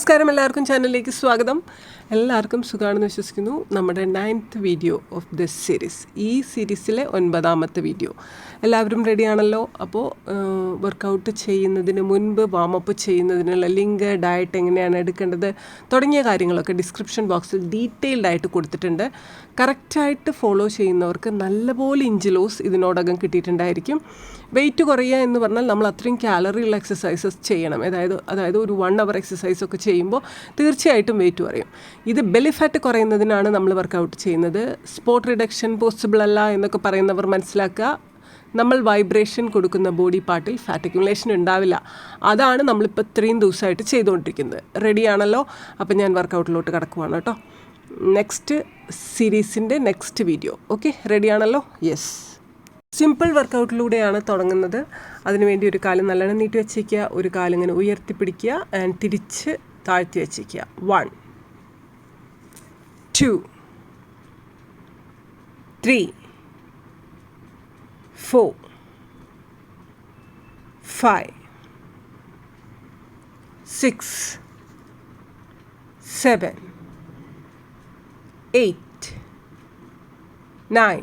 നമസ്കാരം എല്ലാവർക്കും ചാനലിലേക്ക് സ്വാഗതം എല്ലാവർക്കും സുഖമാണെന്ന് വിശ്വസിക്കുന്നു നമ്മുടെ ninth video of this series ഈ സീരീസിലെ ഒൻപതാമത്തെ വീഡിയോ എല്ലാവരും റെഡിയാണല്ലോ അപ്പോൾ വർക്കൗട്ട് ചെയ്യുന്നതിന് മുൻപ് വാമപ്പ് ചെയ്യുന്നതിനുള്ള ലിങ്ക് ഡയറ്റ് എങ്ങനെയാണ് എടുക്കേണ്ടത് തുടങ്ങിയ കാര്യങ്ങളൊക്കെ ഡിസ്ക്രിപ്ഷൻ ബോക്സിൽ ഡീറ്റെയിൽഡായിട്ട് ആയിട്ട് കൊടുത്തിട്ടുണ്ട് കറക്റ്റായിട്ട് ഫോളോ ചെയ്യുന്നവർക്ക് നല്ലപോലെ ഇഞ്ചിലോസ് ലോസ് ഇതിനോടകം കിട്ടിയിട്ടുണ്ടായിരിക്കും വെയിറ്റ് കുറയുക എന്ന് പറഞ്ഞാൽ നമ്മൾ അത്രയും കാലറിയുള്ള എക്സസൈസസ് ചെയ്യണം അതായത് അതായത് ഒരു വൺ അവർ എക്സസൈസ് ഒക്കെ ചെയ്യുമ്പോൾ തീർച്ചയായിട്ടും വെയിറ്റ് കുറയും ഇത് ബെലിഫാറ്റ് കുറയുന്നതിനാണ് നമ്മൾ വർക്കൗട്ട് ചെയ്യുന്നത് സ്പോട്ട് റിഡക്ഷൻ പോസിബിൾ അല്ല എന്നൊക്കെ പറയുന്നവർ മനസ്സിലാക്കുക നമ്മൾ വൈബ്രേഷൻ കൊടുക്കുന്ന ബോഡി പാർട്ടിൽ ഫാറ്റ് അക്യുമുലേഷൻ ഉണ്ടാവില്ല അതാണ് നമ്മളിപ്പോൾ ഇത്രയും ദിവസമായിട്ട് ചെയ്തുകൊണ്ടിരിക്കുന്നത് റെഡിയാണല്ലോ അപ്പോൾ ഞാൻ വർക്കൗട്ടിലോട്ട് കിടക്കുവാണ് കേട്ടോ നെക്സ്റ്റ് സീരീസിൻ്റെ നെക്സ്റ്റ് വീഡിയോ ഓക്കെ റെഡിയാണല്ലോ യെസ് സിമ്പിൾ വർക്കൗട്ടിലൂടെയാണ് തുടങ്ങുന്നത് അതിനുവേണ്ടി ഒരു കാലം നല്ലോണം നീട്ടി വെച്ചേക്കുക ഒരു കാലം ഇങ്ങനെ ഉയർത്തിപ്പിടിക്കുക ആൻഡ് തിരിച്ച് താഴ്ത്തി വെച്ചേക്കുക one two three four five six seven eight nine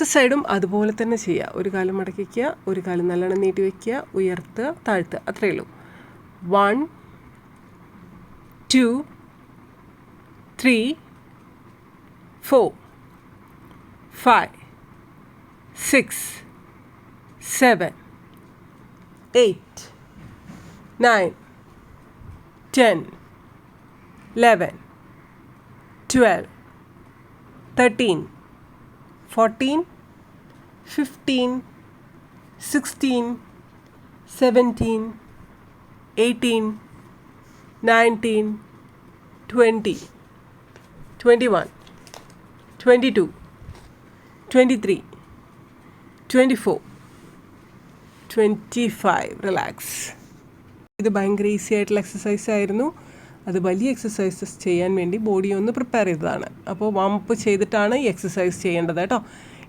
അടുത്ത സൈഡും അതുപോലെ തന്നെ ചെയ്യുക ഒരു കാലം മടക്കിക്കുക ഒരു കാലം നല്ലോണം നീട്ടി വയ്ക്കുക ഉയർത്തുക താഴ്ത്തുക അത്രയേ ഉള്ളൂ one two three four five six seven eight nine ten eleven twelve thirteen fourteen 15, 16, 17, 18, 19, 20, 21, 22, 23, 24, 25. Relax ഇത് ഭയങ്കര ഈസി ആയിട്ടുള്ള എക്സസൈസ് ആയിരുന്നു അത് വലിയ എക്സസൈസസ് ചെയ്യാൻ വേണ്ടി ബോഡി ഒന്ന് പ്രിപ്പയർ ചെയ്തതാണ് അപ്പോൾ വാമപ്പ് ചെയ്തിട്ടാണ് ഈ എക്സസൈസ് ചെയ്യേണ്ടത് കേട്ടോ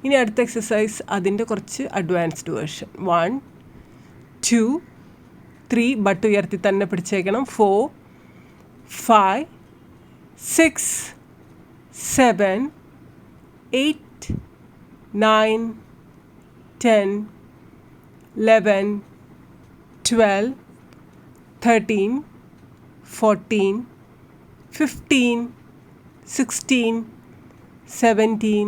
ഇനി അടുത്ത എക്സസൈസ് അതിൻ്റെ കുറച്ച് advanced version one two three but ഉയർത്തി തന്നെ പിടിച്ചേക്കണം four five six seven eight nine ten eleven twelve thirteen fourteen fifteen sixteen seventeen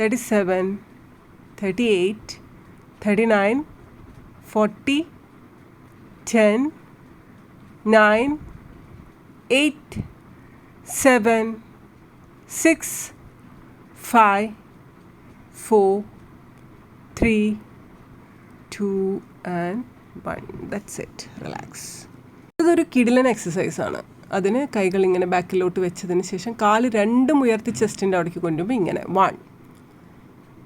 thirty seven thirty eight thirty nine forty ten nine eight seven six five four three two and one that's it relax ഇതൊരു കിടിലൻ എക്സസൈസാണ് അതിന് കൈകൾ ഇങ്ങനെ ബാക്കിലോട്ട് വെച്ചതിന് ശേഷം കാല് രണ്ടും ഉയർത്തി ചെസ്റ്റിൻ്റെ അവിടേക്ക് കൊണ്ടുപോകുമ്പോൾ ഇങ്ങനെ one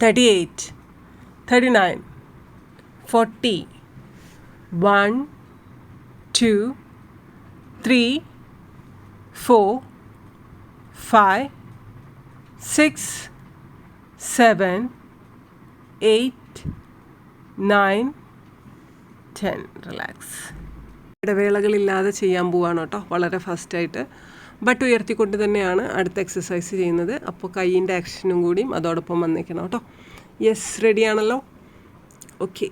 Thirty eight thirty nine forty one two three four five six seven eight nine ten relax ഇടവേളകളില്ലാതെ ചെയ്യാൻ പോവാണ് കേട്ടോ വളരെ ഫസ്റ്റായിട്ട് ബട്ട് ഉയർത്തിക്കൊണ്ട് തന്നെയാണ് അടുത്ത എക്സസൈസ് ചെയ്യുന്നത് അപ്പോൾ കൈയിൻ്റെ ആക്ഷനും കൂടിയും അതോടൊപ്പം വന്നേക്കണം കേട്ടോ yes റെഡിയാണല്ലോ okay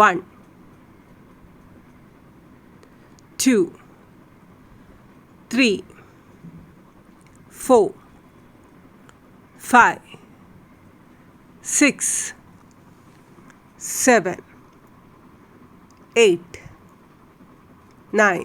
one two three four five six seven eight nine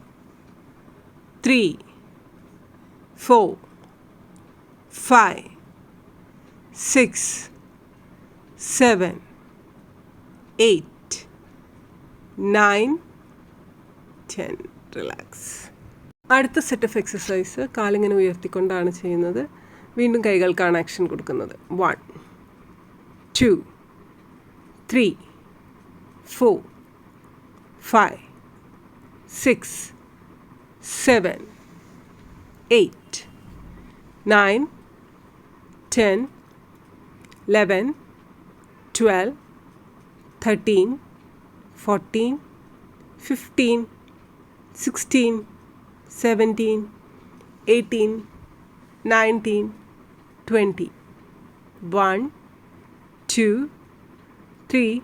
three four five six seven eight nine ten relax അടുത്ത സെറ്റ് ഓഫ് എക്സസൈസ് കാലിങ്ങനെ ഉയർത്തിക്കൊണ്ടാണ് ചെയ്യുന്നത് വീണ്ടും കൈകൾക്കാണ് ആക്ഷൻ കൊടുക്കുന്നത് one two three four five six seven, eight, nine, ten, eleven, twelve, thirteen, fourteen, fifteen, sixteen, seventeen, eighteen, nineteen, twenty, one, two, three,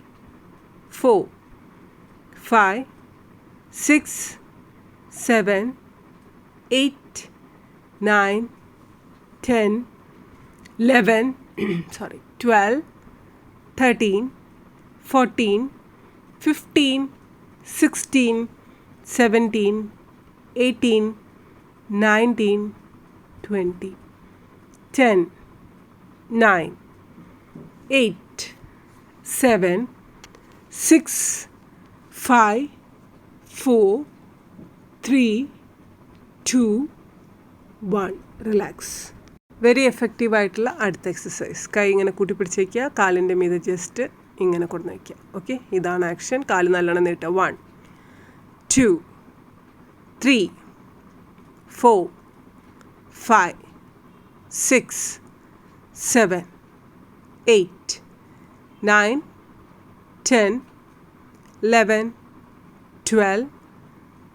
four, five, six seven, eight, nine, ten, eleven, sorry, twelve, thirteen, fourteen, fifteen, sixteen, seventeen, eighteen, nineteen, twenty, ten, nine, eight, seven, six, five, four three two one relax very എഫക്റ്റീവായിട്ടുള്ള അടുത്ത exercise കൈ ഇങ്ങനെ കൂട്ടി പിടിച്ച് വയ്ക്കുക കാലിൻ്റെ മീതെ just ഇങ്ങനെ കൊണ്ടു വയ്ക്കുക ഓക്കെ ഇതാണ് ആക്ഷൻ കാല് നല്ലോണം നീട്ടുക one two three four five six seven eight nine ten eleven twelve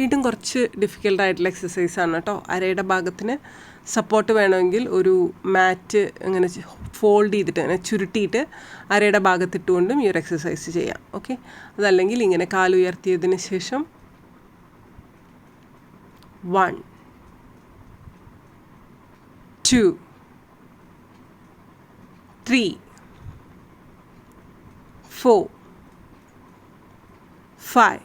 വീണ്ടും കുറച്ച് ഡിഫിക്കൽട്ടായിട്ടുള്ള ആണ് കേട്ടോ അരയുടെ ഭാഗത്തിന് സപ്പോർട്ട് വേണമെങ്കിൽ ഒരു മാറ്റ് ഇങ്ങനെ ഫോൾഡ് ചെയ്തിട്ട് അങ്ങനെ ചുരുട്ടിയിട്ട് അരയുടെ ഭാഗത്തിട്ടുകൊണ്ടും ഈ ഒരു എക്സസൈസ് ചെയ്യാം ഓക്കെ അതല്ലെങ്കിൽ ഇങ്ങനെ കാലുയർത്തിയതിന് ശേഷം one two three four five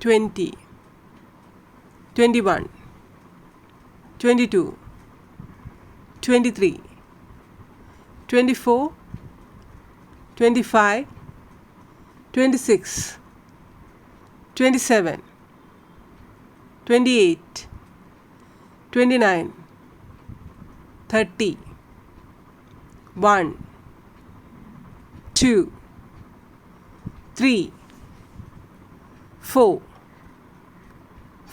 20 21 22 23 24 25 26 27 28 29 30 1 2 3 4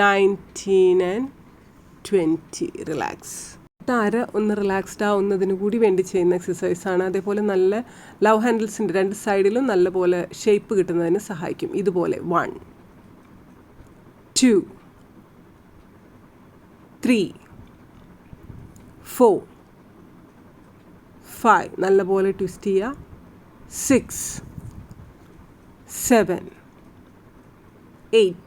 Nineteen and twenty relax തര ഒന്ന് റിലാക്സ്ഡ് ആവുന്നതിന് കൂടി വേണ്ടി ചെയ്യുന്ന എക്സസൈസാണ് അതേപോലെ നല്ല ലവ് ഹാൻഡിൽസിൻ്റെ രണ്ട് സൈഡിലും നല്ലപോലെ ഷേപ്പ് കിട്ടുന്നതിന് സഹായിക്കും ഇതുപോലെ one two three four five നല്ലപോലെ ട്വിസ്റ്റ് ചെയ്യുക six seven eight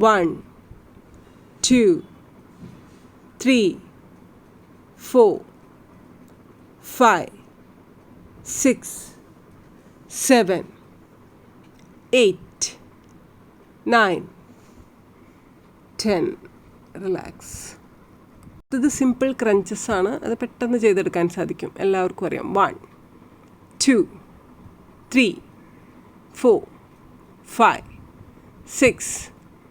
one, two, three, four, five, six, seven, eight, nine, ten. Relax ഇത് സിമ്പിൾ ക്രഞ്ചസ് ആണ് അത് പെട്ടെന്ന് ചെയ്തെടുക്കാൻ സാധിക്കും എല്ലാവർക്കും അറിയാം one two three four five six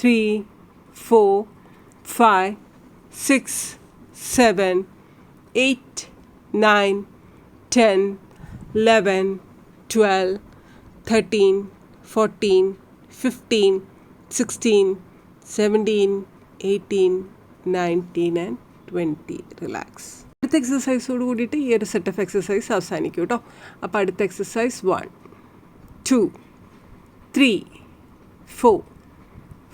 three four five six seven eight nine ten eleven twelve thirteen fourteen fifteen sixteen seventeen eighteen nineteen and twenty relax അടുത്ത എക്സസൈസോട് കൂടിയിട്ട് ഈ ഒരു സെറ്റ് ഓഫ് എക്സസൈസ് അവസാനിക്കും കേട്ടോ അപ്പോൾ അടുത്ത exercise one two three four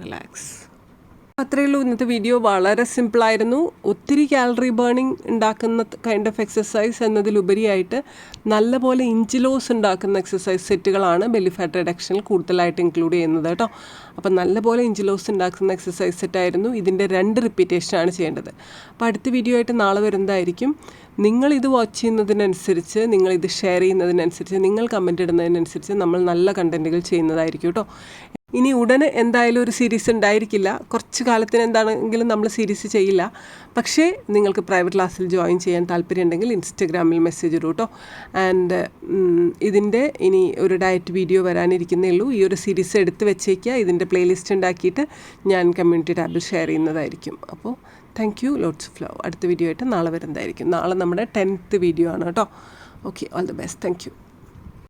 Relax അത്രയേ ഉള്ളൂ ഇന്നത്തെ വീഡിയോ വളരെ സിമ്പിളായിരുന്നു ഒത്തിരി കാലറി ബേണിംഗ് ഉണ്ടാക്കുന്ന കൈൻഡ് ഓഫ് എക്സസൈസ് എന്നതിലുപരിയായിട്ട് നല്ലപോലെ ഇഞ്ചിലോസ് ഉണ്ടാക്കുന്ന എക്സസൈസ് സെറ്റുകളാണ് ബെല്ലി ഫാറ്റ് റിഡക്ഷനിൽ കൂടുതലായിട്ട് ഇൻക്ലൂഡ് ചെയ്യുന്നത് കേട്ടോ അപ്പം നല്ലപോലെ ഇഞ്ചിലോസ് ഉണ്ടാക്കുന്ന എക്സസൈസ് സെറ്റായിരുന്നു ഇതിൻ്റെ രണ്ട് റിപ്പീറ്റേഷനാണ് ചെയ്യേണ്ടത് അപ്പോൾ അടുത്ത വീഡിയോ ആയിട്ട് നാളെ വരുന്നതായിരിക്കും നിങ്ങളിത് വാച്ച് ചെയ്യുന്നതിനനുസരിച്ച് നിങ്ങളിത് ഷെയർ ചെയ്യുന്നതിനനുസരിച്ച് നിങ്ങൾ കമൻ്റ് ഇടുന്നതിനനുസരിച്ച് നമ്മൾ നല്ല കണ്ടൻറ്റുകൾ ചെയ്യുന്നതായിരിക്കും കേട്ടോ ഇനി ഉടനെ എന്തായാലും ഒരു സീരീസ് ഉണ്ടായിരിക്കില്ല കുറച്ച് കാലത്തിന് എന്താണെങ്കിലും നമ്മൾ സീരീസ് ചെയ്യില്ല പക്ഷേ നിങ്ങൾക്ക് പ്രൈവറ്റ് ക്ലാസ്സിൽ ജോയിൻ ചെയ്യാൻ താല്പര്യമുണ്ടെങ്കിൽ ഇൻസ്റ്റഗ്രാമിൽ മെസ്സേജ് ഇടൂ കേട്ടോ ആൻഡ് ഇതിൻ്റെ ഇനി ഒരു ഡയറ്റ് വീഡിയോ വരാനിരിക്കുന്നേ ഉള്ളൂ ഈ ഒരു സീരീസ് എടുത്ത് വെച്ചേക്കുക ഇതിൻ്റെ പ്ലേലിസ്റ്റ് ഉണ്ടാക്കിയിട്ട് ഞാൻ കമ്മ്യൂണിറ്റി ടാബിൽ ഷെയർ ചെയ്യുന്നതായിരിക്കും അപ്പോൾ thank you lots of love അടുത്ത വീഡിയോ ആയിട്ട് നാളെ വരുന്നതായിരിക്കും നാളെ നമ്മുടെ ടെൻത്ത് വീഡിയോ ആണ് കേട്ടോ okay all the best thank you